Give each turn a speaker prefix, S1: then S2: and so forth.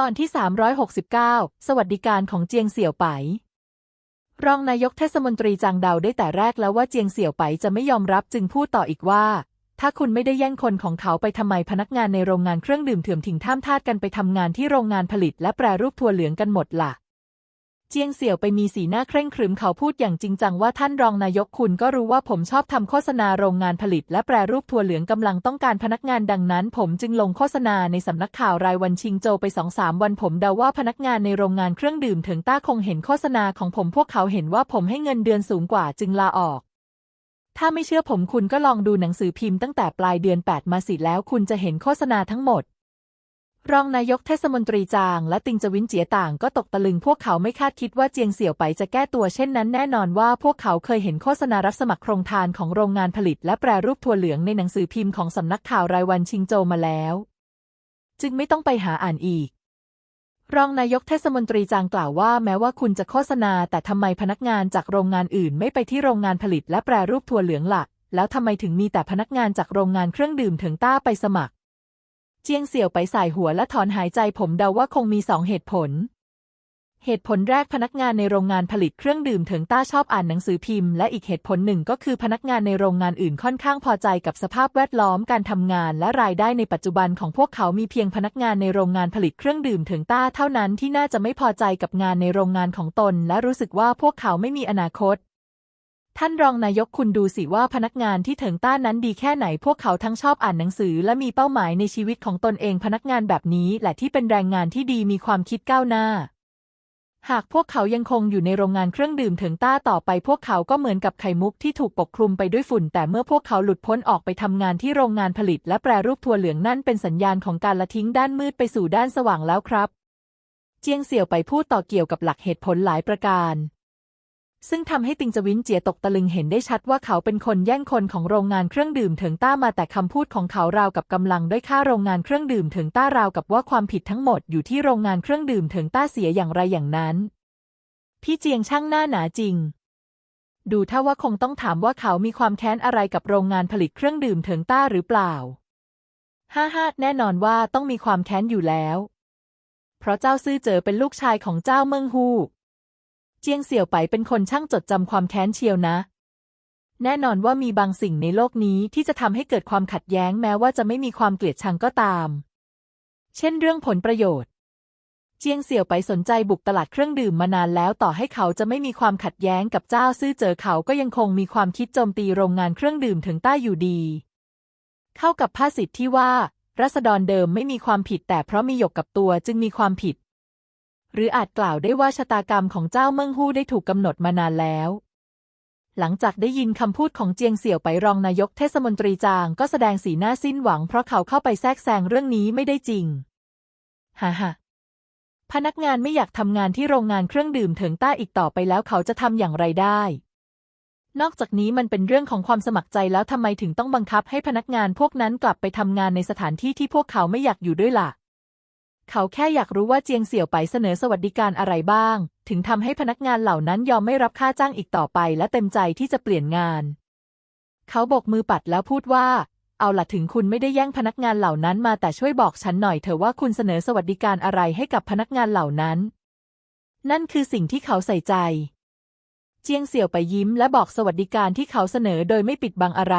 S1: ตอนที่ 369 สวัสดิการของเจียงเสี่ยวไป รองนายกเทศมนตรีจางเดาได้แต่แรกแล้วว่าเจียงเสี่ยวไปจะไม่ยอมรับจึงพูดต่ออีกว่า ถ้าคุณไม่ได้แย่งคนของเขาไปทำไมพนักงานในโรงงานเครื่องดื่มเถื่อมถิ่งท่ามทาดกันไปทำงานที่โรงงานผลิตและแปรรูปถั่วเหลืองกันหมดล่ะ เจียงเสี่ยวไปมีสีหน้าเคร่งครึมเขาพูดอย่างจริงจังว่าท่านรองนายกคุณก็รู้ว่าผมชอบทำโฆษณาโรงงานผลิต และแปรรูปถั่วเหลืองกำลังต้องการพนักงานดังนั้น ผมจึงลงโฆษณาในสำนักข่าวรายวันชิงโจไปสองสามวันผมเดาว่าพนักงานในโรงงานเครื่องดื่มถิงต้าคงเห็นโฆษณาของผมพวกเขาเห็นว่าผมให้เงินเดือนสูงกว่าจึงลาออก ถ้าไม่เชื่อผมคุณก็ลองดูหนังสือพิมพ์ตั้งแต่ปลายเดือน 8 มาสิแล้วคุณจะเห็นโฆษณาทั้งหมด รองนายกเทศมนตรีจางและติงจวินเจียต่างก็ตกตะลึงพวกเขาไม่คาดคิดว่าเจียงเสี่ยวไปจะแก้ตัวเช่นนั้นแน่นอนว่าพวกเขาเคยเห็นโฆษณารับสมัครโครงทานของโรงงานผลิตและแปรรูปถั่วเหลืองในหนังสือพิมพ์ของสำนักข่าวรายวันชิงโจมาแล้ว จึงไม่ต้องไปหาอ่านอีก รองนายกเทศมนตรีจางกล่าวว่าแม้ว่าคุณจะโฆษณาแต่ทำไมพนักงานจากโรงงานอื่น ไม่ไปที่โรงงานผลิตและแปรรูปถั่วเหลืองล่ะแล้วทำไมถึงมีแต่พนักงานจากโรงงานเครื่องดื่มถิงต้าไปสมัคร เจียงเสี่ยวไปสายหัวและถอนหายใจผมเดาว่าคงมีสองเหตุผล เหตุผลแรกพนักงานในโรงงานผลิตเครื่องดื่มเถิงต้าชอบอ่านหนังสือพิมพ์ และอีกเหตุผลหนึ่งก็คือพนักงานในโรงงานอื่นค่อนข้างพอใจกับสภาพแวดล้อมการทำงานและรายได้ในปัจจุบันของพวกเขามีเพียงพนักงานในโรงงานผลิตเครื่องดื่มเถิงต้าเท่านั้นที่น่าจะไม่พอใจกับงานในโรงงานของตน และรู้สึกว่าพวกเขาไม่มีอนาคต ท่านรองนายกคุณดูสิว่าพนักงานที่เถิงต้านั้นดีแค่ไหนพวกเขาทั้งชอบอ่านหนังสือ และมีเป้าหมายในชีวิตของตนเองพนักงานแบบนี้แหละที่เป็นแรงงานที่ดีมีความคิดก้าวหน้า หากพวกเขายังคงอยู่ในโรงงานเครื่องดื่มเถิงต้าต่อไป พวกเขาก็เหมือนกับไข่มุกที่ถูกปกคลุมไปด้วยฝุ่น แต่เมื่อพวกเขาหลุดพ้นออกไปทำงานที่โรงงานผลิต และแปรรูปถั่วเหลืองนั่นเป็นสัญญาณของการละทิ้งด้านมืดไปสู่ด้านสว่างแล้วครับ เจียงเสี่ยวไปพูดต่อเกี่ยวกับหลักเหตุผลหลายประการ ซึ่งทำให้ติงจวินเจียตกตะลึงเห็นได้ชัดว่าเขาเป็นคนแย่งคนของโรงงานเครื่องดื่มเถิงต้ามาแต่คำพูดของเขาราวกับกำลังด้อยค่าโรงงานเครื่องดื่มเถิงต้าราวกับว่าความผิดทั้งหมดอยู่ที่โรงงานเครื่องดื่มเถิงต้าเสียอย่างไรอย่างนั้น พี่เจียงช่างหน้าหนาจริง ดูถ้าว่าคงต้องถามว่าเขามีความแค้นอะไรกับโรงงานผลิตเครื่องดื่มเถิงต้าหรือเปล่าฮ่าฮ่าแน่นอนว่าต้องมีความแค้นอยู่แล้ว เพราะเจ้าซื่อเจอเป็นลูกชายของเจ้าเมิงฮู เจียงเสี่ยวไปเป็นคนช่างจดจำความแค้นเชียวนะ แน่นอนว่ามีบางสิ่งในโลกนี้ที่จะทำให้เกิดความขัดแย้งแม้ว่าจะไม่มีความเกลียดชังก็ตาม เช่นเรื่องผลประโยชน์ เจียงเสี่ยวไปสนใจบุกตลาดเครื่องดื่มมานานแล้วต่อให้เขาจะไม่มีความขัดแย้งกับเจ้าซื่อเจอเขาก็ยังคงมีความคิดโจมตีโรงงานเครื่องดื่มถึงใต้อยู่ดี เข้ากับภาษิตที่ว่ารัษฎรเดิมไม่มีความผิดแต่เพราะมีหยกกับตัวจึงมีความผิด หรืออาจกล่าวได้ว่าชะตากรรมของเจ้าเมิงฮู้ได้ถูกกำหนดมานานแล้ว หลังจากได้ยินคำพูดของเจียงเสี่ยวไปรองนายกเทศมนตรีจางก็แสดงสีหน้าสิ้นหวังเพราะเขาเข้าไปแทรกแซงเรื่องนี้ไม่ได้จริง ฮ่าฮ่าพนักงานไม่อยากทำงานที่โรงงานเครื่องดื่มเถิงต้าอีกต่อไปแล้วเขาจะทำอย่างไรได้ นอกจากนี้มันเป็นเรื่องของความสมัครใจแล้วทำไมถึงต้องบังคับให้พนักงานพวกนั้นกลับไปทำงานในสถานที่ที่พวกเขาไม่อยากอยู่ด้วยล่ะ เขาแค่อยากรู้ว่าเจียงเสี่ยวไปเสนอสวัสดิการอะไรบ้าง ถึงทำให้พนักงานเหล่านั้นยอมไม่รับค่าจ้างอีกต่อไปและเต็มใจที่จะเปลี่ยนงาน เขาโบกมือปัดแล้วพูดว่า เอาล่ะถึงคุณไม่ได้แย่งพนักงานเหล่านั้นมาแต่ช่วยบอกฉันหน่อยเถอะว่าคุณเสนอสวัสดิการอะไรให้กับพนักงานเหล่านั้น นั่นคือสิ่งที่เขาใส่ใจ เจียงเสี่ยวไปยิ้มและบอกสวัสดิการที่เขาเสนอโดยไม่ปิดบังอะไร